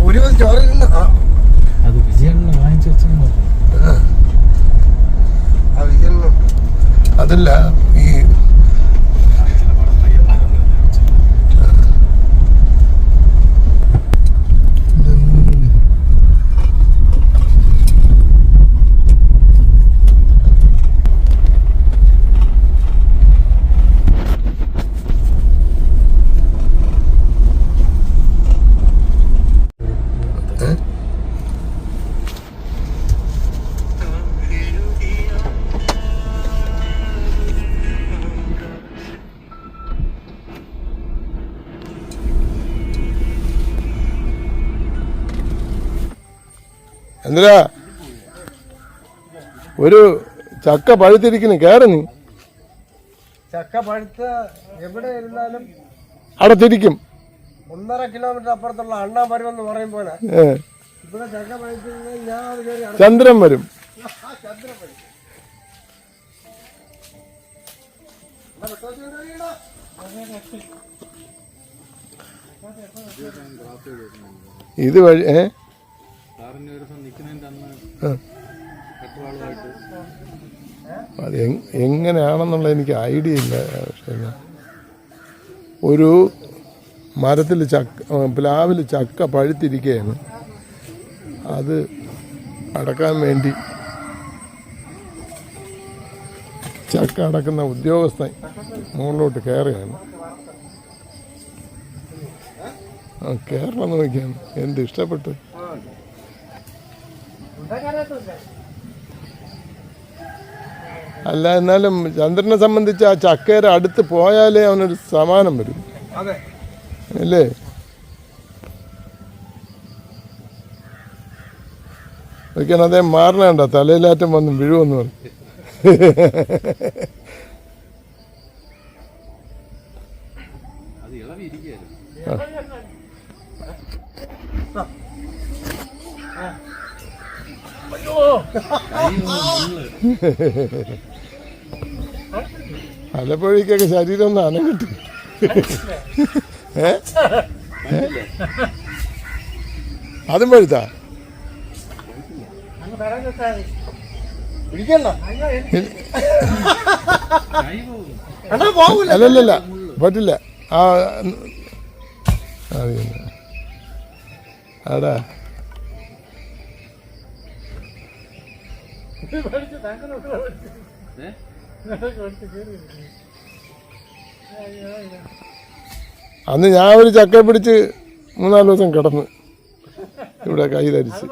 ഒരു നിന്ന് അത് വിജയണ്ണ വാങ്ങിച്ചു വിജയനും അതല്ല ഈ എന്തിനാ? ഒരു ചക്ക പഴുത്തിരിക്കുന്നു കയറി നീ. ചക്ക പഴുത്ത് എവിടെ ഇരുന്നാലും അവിടെ തിരിക്കും. ഒന്നര കിലോമീറ്റർ അപ്പുറത്തുള്ള അണ്ണാ പരുവെന്ന് പറയും പോലെ. ഇവിടെ ചക്ക പഴുത്തിരുന്നത് ഞാൻ ചന്ദ്രൻ വരും ചന്ദ്രൻ. എന്നാ കൊണ്ടുവരീടാ. ഇത് വഴി ഏ? അത് എങ്- എങ്ങനെയാണെന്നുള്ള എനിക്ക് ഐഡിയ ഇല്ല പക്ഷേ ഒരു മരത്തിൽ ചക്ക പ്ലാവിൽ ചക്ക പഴുത്തിരിക്കുകയാണ് അത് അടക്കാൻ വേണ്ടി ചക്ക അടക്കുന്ന ഉദ്യോഗസ്ഥൻ മുകളിലോട്ട് കയറുകയാണ്. ആ കേരളം നോക്കിയാണ് എന്ത് ഇഷ്ടപ്പെട്ടു? അല്ല എന്നാലും ചന്ദ്രനെ സംബന്ധിച്ച് ആ ചക്കയുടെ അടുത്ത് പോയാലേ അവനൊരു സമാനം വരും. അല്ലേ? ഒരിക്കലും അദ്ദേഹം മാറണേണ്ട തലയിലാറ്റം വന്ന് വീഴുമെന്ന് പറഞ്ഞു. അത് പലപ്പോഴേക്കൊക്കെ ശരീരം ഒന്ന് അനങ്ങിട്ട് ഏ? അതും പഴുത്താ? അല്ലല്ല പറ്റില്ല. ആ അറിയുന്ന ആടാ. അന്ന് ഞാൻ ഒരു ചക്ക പിടിച്ച് മൂന്നാൽ ദിവസം കിടന്ന് ഇവിടെ കൈ ധരിച്ച്.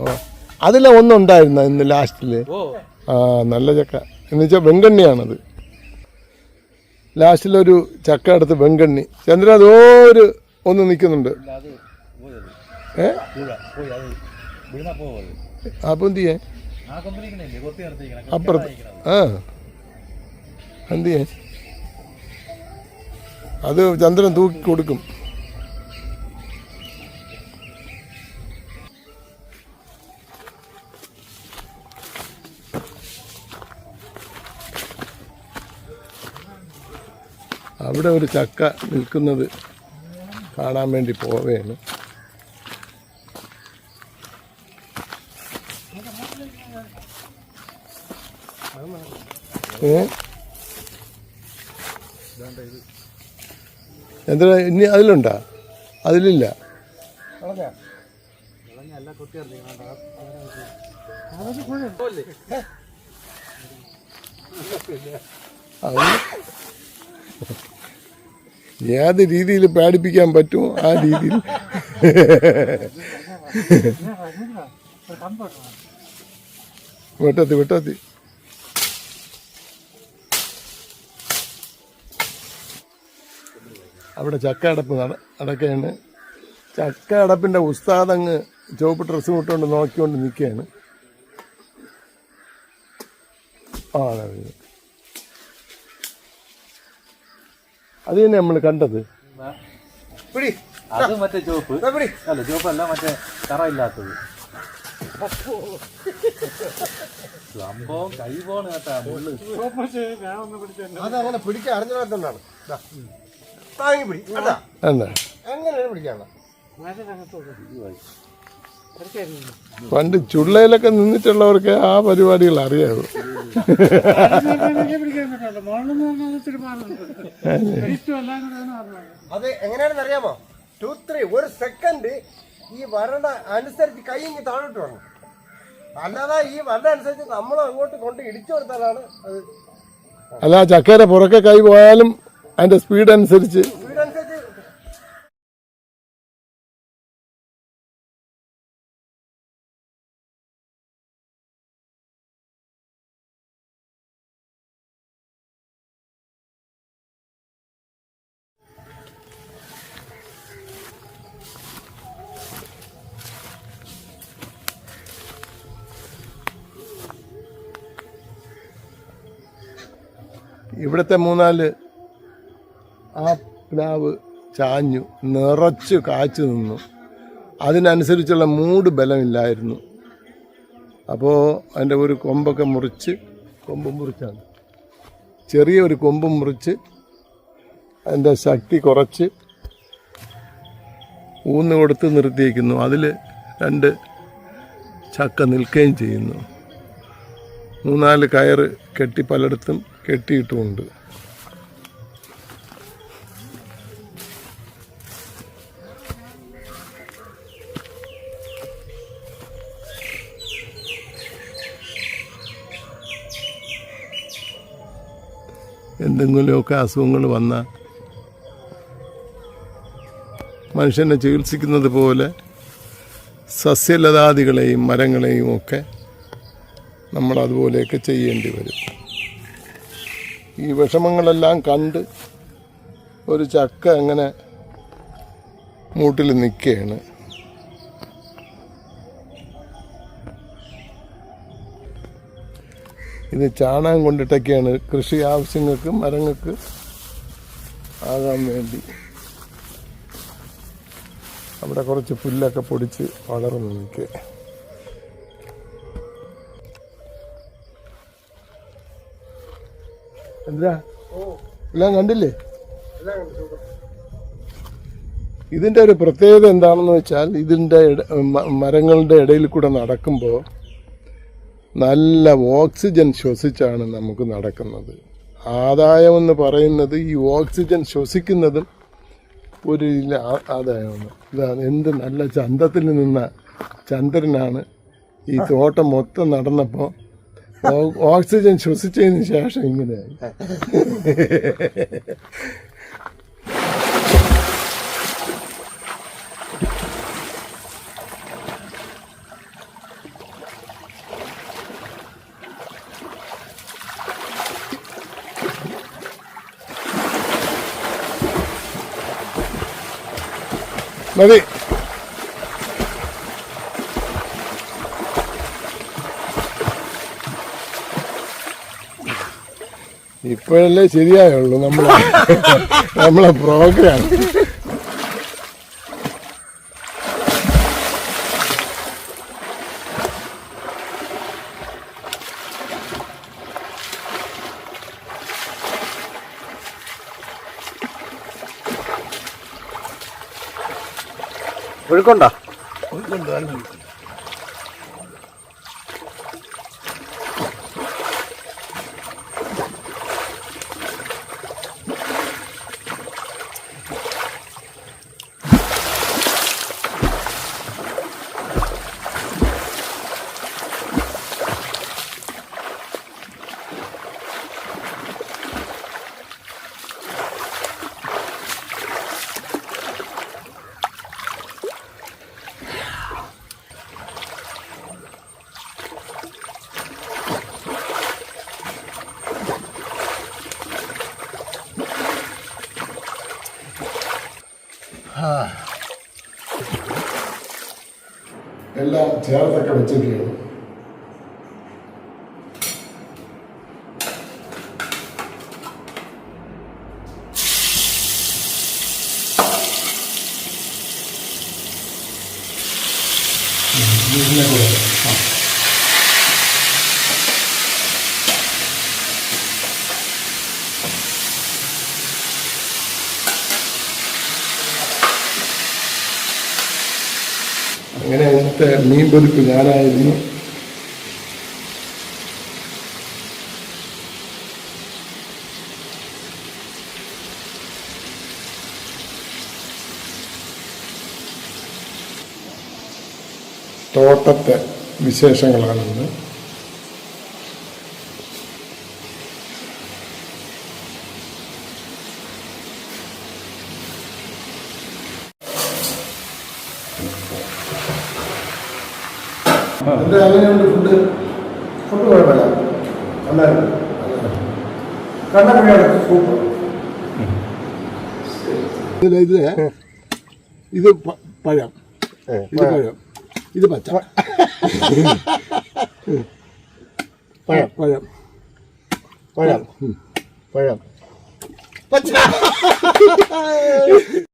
ഓ അതിലെ ഒന്നുണ്ടായിരുന്ന ഇന്ന് ലാസ്റ്റിൽ ആ നല്ല ചക്ക. എന്ന് വെച്ചാൽ വെങ്കണ്ണിയാണത്. ലാസ്റ്റിലൊരു ചക്ക എടുത്ത് വെങ്കണ്ണി. ചന്ദ്രൻ അതോ ഒരു ഒന്ന് നിൽക്കുന്നുണ്ട്. ഏ? അപ്പം എന്ത് ചെയ്യാൻ? അപ്പുറത്ത്. ആ. എന്ത് ചെയ്യാൻ? അത് ചന്ദ്രൻ തൂക്കി കൊടുക്കും. അവിടെ ഒരു ചക്ക നിൽക്കുന്നത് കാണാൻ വേണ്ടി പോവുകയാണ് ഏ എന്താ ഇനി അതിലുണ്ടോ? അതിലില്ല. ഏത് രീതിയിൽ പേടിപ്പിക്കാൻ പറ്റുമോ ആ രീതിയിൽ? വെട്ടത്തി വെട്ടത്തി. അവിടെ ചക്ക അടപ്പ് നട നടക്കുകയാണ് ചക്ക അടപ്പിന്റെ ഉസ്താദങ്ങ് ചുവപ്പ് ഡ്രസ്സും ഇട്ടുകൊണ്ട് നോക്കിക്കൊണ്ട് നിൽക്കുകയാണ്. ആ അതെ, തന്നെ നമ്മൾ കണ്ടത്. പിടി. അത് മറ്റേ ചുവപ്പ്. അല്ല ചുവപ്പല്ല മറ്റേ കറ ഇല്ലാത്തത്. സംഭവം കൈ പോണ കേട്ടാ അതങ്ങനെ പിടിക്കാൻ താങ്ങി പിടി. കേട്ടാ എന്താ എങ്ങനെയാണ് പിടിക്കാനുള്ള? പണ്ട് ചുള്ളയിലൊക്കെ നിന്നിട്ടുള്ളവർക്ക് ആ പരിപാടികൾ അത് എങ്ങനെയാണെന്ന് അറിയാമോ? ടു ത്രീ ഒരു സെക്കൻഡ് ഈ വരണ്ട അനുസരിച്ച് കൈ ഇങ്ങ് താഴോട്ട് വരണം. അല്ലാതെ ഈ വരണ്ട അനുസരിച്ച് നമ്മൾ അങ്ങോട്ട് കൊണ്ട് ഇടിച്ചു കൊടുത്താലാണ് അത് അല്ല ചക്കേരെ പുറക്കെ കൈ പോയാലും അതിന്റെ സ്പീഡ് അനുസരിച്ച്. ഇവിടുത്തെ മൂന്നാൽ ആ പ്ലാവ് ചാഞ്ഞു നിറച്ചു കാച്ചു നിന്നു. അതിനനുസരിച്ചുള്ള മൂട് ബലമില്ലായിരുന്നു. അപ്പോൾ അതിന്റെ ഒരു കൊമ്പൊക്കെ മുറിച്ച് കൊമ്പ് മുറിച്ചാണ്. ചെറിയ ഒരു കൊമ്പ് മുറിച്ച് അതിന്റെ ശക്തി കുറച്ച് ഊന്ന് കൊടുത്ത് നിർത്തിയിരിക്കുന്നു. അതിൽ രണ്ട് ചക്ക നിൽക്കുകയും ചെയ്യുന്നു. മൂന്നാൽ കയറ് കെട്ടി പലയിടത്തും കെട്ടിയിട്ടുമുണ്ട്. എന്തെങ്കിലുമൊക്കെ അസുഖങ്ങൾ വന്ന മനുഷ്യനെ ചികിത്സിക്കുന്നത് പോലെ സസ്യലതാദികളെയും മരങ്ങളെയും ഒക്കെ നമ്മൾ അതുപോലെയൊക്കെ ചെയ്യേണ്ടി വരും. ഈ വിഷമങ്ങളെല്ലാം കണ്ട് ഒരു ചക്ക അങ്ങനെ മൂട്ടിൽ നിൽക്കുകയാണ്. ഇത് ചാണകം കൊണ്ടിട്ടൊക്കെയാണ്. കൃഷി ആവശ്യങ്ങൾക്ക് മരങ്ങൾക്ക് ആകാൻ വേണ്ടി. അവിടെ കുറച്ച് പുല്ലൊക്കെ പൊടിച്ച് വളർന്നു നിൽക്കുക എന്താ എല്ലാം കണ്ടില്ലേ. ഇതിന്റെ ഒരു പ്രത്യേകത എന്താണെന്ന് വെച്ചാൽ ഇതിന്റെ മരങ്ങളുടെ ഇടയിൽ കൂടെ നടക്കുമ്പോൾ നല്ല ഓക്സിജൻ ശ്വസിച്ചാണ് നമുക്ക് നടക്കുന്നത്. ആദായമെന്ന് പറയുന്നത് ഈ ഓക്സിജൻ ശ്വസിക്കുന്നതും ഒരു ആദായമാണ്. ഇതാണ് എന്ത് നല്ല ചന്തത്തിൽ നിന്ന ചന്ദ്രനാണ് ഈ തോട്ടം മൊത്തം നടന്നപ്പോൾ ഓക്സിജൻ ശ്വസിച്ചതിന് ശേഷം ഇങ്ങനെയായി. മതി. ഇപ്പോഴല്ലേ ശരിയായുള്ളൂ നമ്മളെ. നമ്മളെ പ്രോഗ്രാം ഒഴുക്കുണ്ടോ എല്ലാം Teatro da Cavaleiria. അങ്ങനെ ഇന്നത്തെ മീൻ പൊരിപ്പ് ഞാനായിരുന്നു? തോട്ടത്തെ വിശേഷങ്ങളാണിന്ന് എന്താ അങ്ങനെയുണ്ട് ഫുഡ്? ഫുഡ് കുഴപ്പമില്ല. നന്നായിരുന്നു. കണ്ണപ്പിടിയാണ് സൂപ്പർ. ഇത് ഇത് പഴം. ഇത് പഴം. ഇത് പച്ച. പഴം. പഴം. പഴം. പഴം.